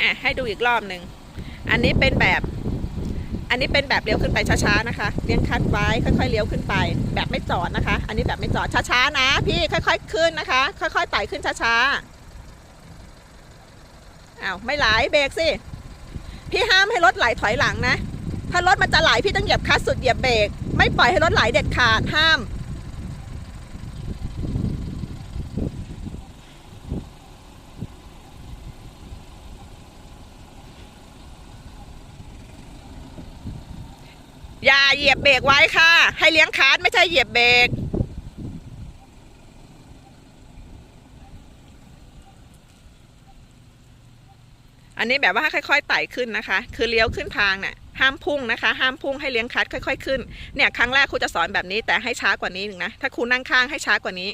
อะให้ดูอีกรอบหนึ่ง อันนี้เป็นแบบ อันนี้เป็นแบบเลี้ยวขึ้นไปช้าๆนะคะ เลี้ยงคัดไว้ค่อยๆเลี้ยวขึ้นไป แบบไม่จอดนะคะ อันนี้แบบไม่จอดช้าๆนะ พี่ค่อย ๆ ขึ้นนะคะ ค่อยๆไต่ขึ้นช้าๆอ้าวไม่ไหลเบรกสิพี่ห้ามให้รถไหลถอยหลังนะ ถ้ารถมันจะไหลพี่ต้องเหยียบคลัตช์สุดเหยียบเบรกไม่ปล่อยให้รถไหลเด็ดขาดห้าม อย่าเหยียบเบรกไว้ค่ะ ให้เลี้ยงคาร์ไม่ใช่เหยียบเบรกอันนี้แบบว่าค่อยๆไต่ขึ้นนะคะ คือเลี้ยวขึ้นทางเนี่ยห้ามพุ่งนะคะ ห้ามพุ่งให้เลี้ยงคัดค่อย ๆ ขึ้น เนี่ยครั้งแรกครูจะสอนแบบนี้แต่ให้ช้ากว่านี้หนึ่งนะ ถ้าครูนั่งข้างให้ช้ากว่านี้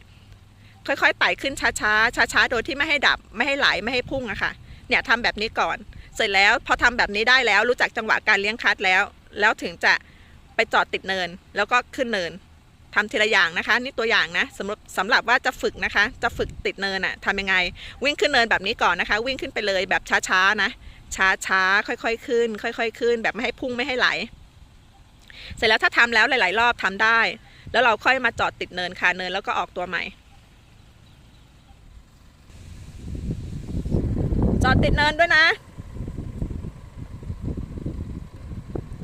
ค่อยๆไต่ขึ้นช้าๆช้าๆโดยที่ไม่ให้ดับ ไม่ให้ไหลไม่ให้พุ่งอะค่ะ เนี่ยทำแบบนี้ก่อน เสร็จแล้วพอทำแบบนี้ได้แล้วรู้จักจังหวะการเลี้ยงคัดแล้ว แล้วถึงจะ ไปจอดติดเนินแล้วก็ขึ้นเนินทำทีละอย่างนะคะ นี่ตัวอย่างนะสำหรับสำหรับว่าจะฝึกนะคะ จะฝึกติดเนินอะทำยังไง วิ่งขึ้นเนินแบบนี้ก่อนนะคะ วิ่งขึ้นไปเลยแบบช้าๆนะ ช้าๆค่อยๆขึ้น ค่อย ๆ ขึ้น แบบไม่ให้พุ่งไม่ให้ไหล เสร็จแล้วถ้าทำแล้วหลาย ๆ รอบทำได้ แล้วเราค่อยมาจอดติดเนินค่ะเนินแล้วก็ออกตัวใหม่จอดติดเนินด้วยนะ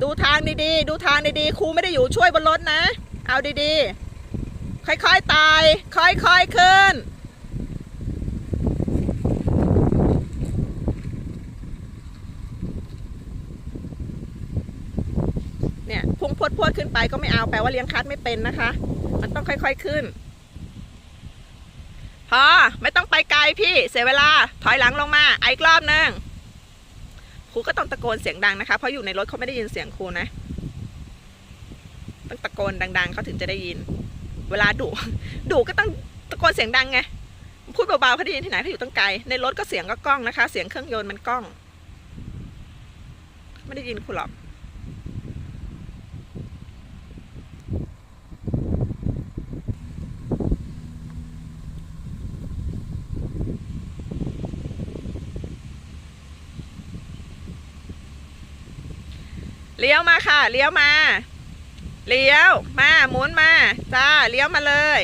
ดูทางดีๆ ดูทางดีๆ ครูไม่ได้อยู่ช่วยบนรถนะ เอาดีๆ ค่อยๆ ตาย ค่อยๆ ขึ้น เนี่ยพุ่งพวดพวดขึ้นไปก็ไม่เอาแปลว่าเลี้ยงคัดไม่เป็นนะคะ มันต้องค่อยๆ ขึ้น พอ ไม่ต้องไปไกลพี่ เสียเวลา ถอยหลังลงมา อีกรอบนึง รูก็ต้องตะโกนเสียงดังนะคะ เพราะอยู่ในรถเขาไม่ได้ยินเสียงครูนะ ต้องตะโกนดัง ๆเขาถึงจะได้ยิน เวลาดุดุก็ต้องตะโกนเสียงดังไง พูดเบาๆเขาได้ยินที่ไหนเขาอยู่ตั้งไกล ในรถก็เสียงก็กล้องนะคะ เสียงเครื่องยนต์มันกล้อง ไม่ได้ยินครูหรอก เลี้ยวมาค่ะ เลี้ยวมา เลี้ยวมาหมุนมา จ้า เลี้ยวมาเลย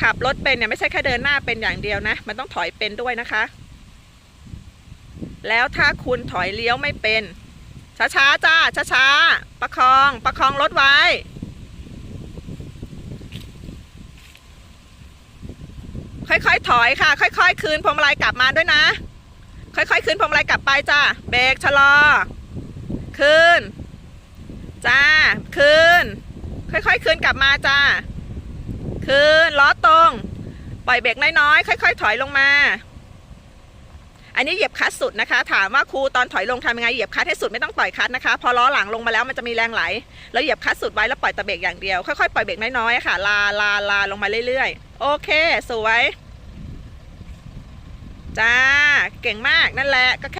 ขับรถเป็นเนี่ยไม่ใช่แค่เดินหน้าเป็นอย่างเดียวนะ มันต้องถอยเป็นด้วยนะคะ แล้วถ้าคุณถอยเลี้ยวไม่เป็น ช้าๆจ้า ช้าๆ ประคอง ประคองรถไว้ค่อยๆ ถอยค่ะ ค่อย ๆ คืนพวงมาลัยกลับมาด้วยนะ ค่อยๆคืนพวงมาลัยกลับไปจ้าเบรกชะลอคืนจ้าคืนค่อยๆคืนกลับมาจ้าคืนล้อตรง ปล่อยเบรกน้อยๆ ค่อย ๆ ถอยลงมา อันนี้เหยียบคลัตช์สุดนะคะ ถามว่าครูตอนถอยลงทำยังไง เหยียบคลัตช์ให้สุดไม่ต้องปล่อยคลัตช์นะคะ พอล้อหลังลงมาแล้วมันจะมีแรงไหล แล้วเหยียบคลัตช์สุดไว้แล้วปล่อยแต่เบรกอย่างเดียว ค่อยๆ ปล่อยเบรกน้อยๆ ค่ะ ลาลาลาลงมาเรื่อยๆ โอเค สวย จ้า เก่งมากนั่นแหละก็แค่